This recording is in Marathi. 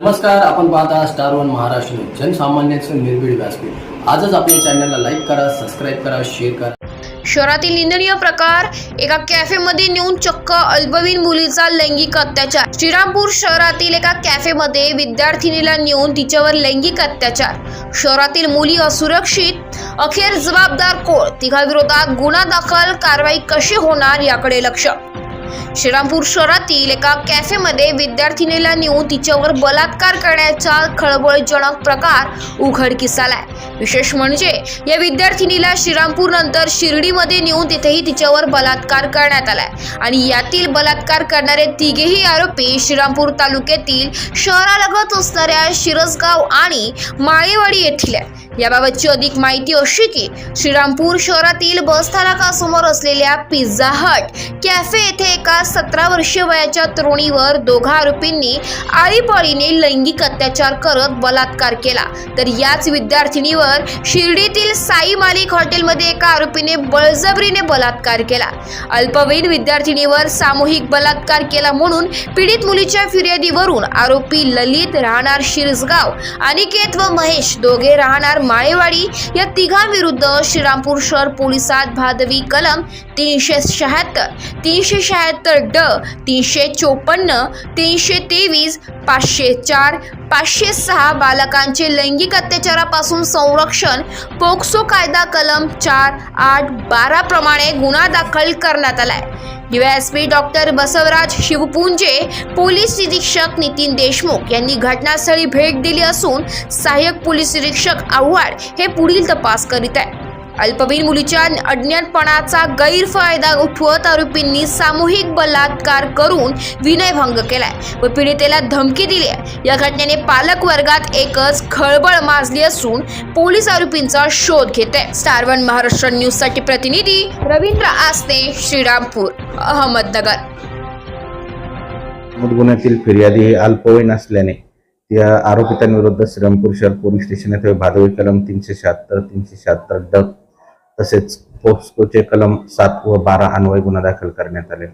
नमस्कार आपण पाहता स्टार वन महाराष्ट्र न्यूज. जनसामान्यांचं निर्भीड व्यासपीठ. आजच आपल्या चॅनलला लाईक करा सबस्क्राईब करा शेअर करा. शहरातील निंदनीय प्रकार एका कॅफेमध्ये नेऊन चक्क अल्पवयीन मुलीचा लैंगिक अत्याचार. श्रीरामपूर शहरातील एका कॅफेमध्ये विद्यार्थिनीला नेऊन तिच्यावर लैंगिक अत्याचार. शहरातील मुली असुरक्षित अखेर जबाबदार कोण? तिघाविरोधात गुन्हा दाखल कारवाई कशी होणार याकडे लक्ष. श्रीरामपूर शहरातील एका कॅफेमध्ये विद्यार्थिनीला नेऊन तिच्यावर बलात्कार करण्याचा खळबळजनक प्रकार उघडकीस आलाय विशेष म्हणजे या विद्यार्थिनीला श्रीरामपूर नंतर शिर्डीमध्ये नेऊन तिथेही तिच्यावर बलात्कार करण्यात आलाय. आणि यातील बलात्कार करणारे तिघेही आरोपी श्रीरामपूर तालुक्यातील शहरालगत असणाऱ्या शिरसगाव आणि माळेवाडी येथील आहे याबाबतची अधिक माहिती अशी की श्रीरामपूर शहरातील बस स्थानकासमोर असलेल्या पिझ्झा हट कॅफे येथे एका सतरा वर्षीय वयाच्या तरुणीवर दोघा आरोपींनी आळीपाळीने लैंगिक अत्याचार करत बलात्कार केला. तर याच विद्यार्थिनीवर शिर्डीतील साई मालिक हॉटेलमध्ये एका आरोपीने बळजबरीने बलात्कार केला. अल्पवयीन विद्यार्थिनीवर सामूहिक बलात्कार केला म्हणून पीडित मुलीच्या फिर्यादीवरून आरोपी ललित राहणार शिरसगाव अनिकेत व महेश दोघे राहणार माळेवाडी या तिघांविरुद्ध श्रीरामपूर शहर पोलिसात भादवी कलम तीनशे शहात्तर तीनशे शहात्तर ड तीनशे चोपन्न तीनशे तेवीस पाचशे चार पाचशे सहा बालकांचे लैंगिक अत्याचारापासून संरक्षण पोक्सो कायदा कलम चार आठ बारा प्रमाणे गुन्हा दाखल करण्यात आलाय. DYSP doctor Basavaraj Shivpunje police निरीक्षक नितीन देशमुख यांनी घटनास्थळी भेट दिली असून सहाय्यक पोलीस निरीक्षक आव्हाड हे पुढील तपास करीत आहे अल्पवयीन मुलीच्या अज्ञानपणाचा गैरफायदा उठवत आरोपींनी सामूहिक बलात्कार करून विनयभंग केलाय व पीडितेला धमकी दिली आहे. या घटनेने पालक वर्गात एकच खळबळ माजली असून पोलीस आरोपींचा शोध घेत आहे. स्टार वन महाराष्ट्र न्यूजसाठी प्रतिनिधी रवींद्र आस्ते श्रीरामपूर अहमदनगर. गुन्ह्यातील फिर्यादी हे अल्पवयीन असल्याने त्या आरोपितांविरुद्ध श्रीरामपूर शहर पोलीस स्टेशन येथे भादवी कलम तीनशे शहात्तर तीनशे शहात्तर ड तसेच पोस्कोचे कलम सात व बारा अन्वय गुन्हा दाखल करण्यात आले.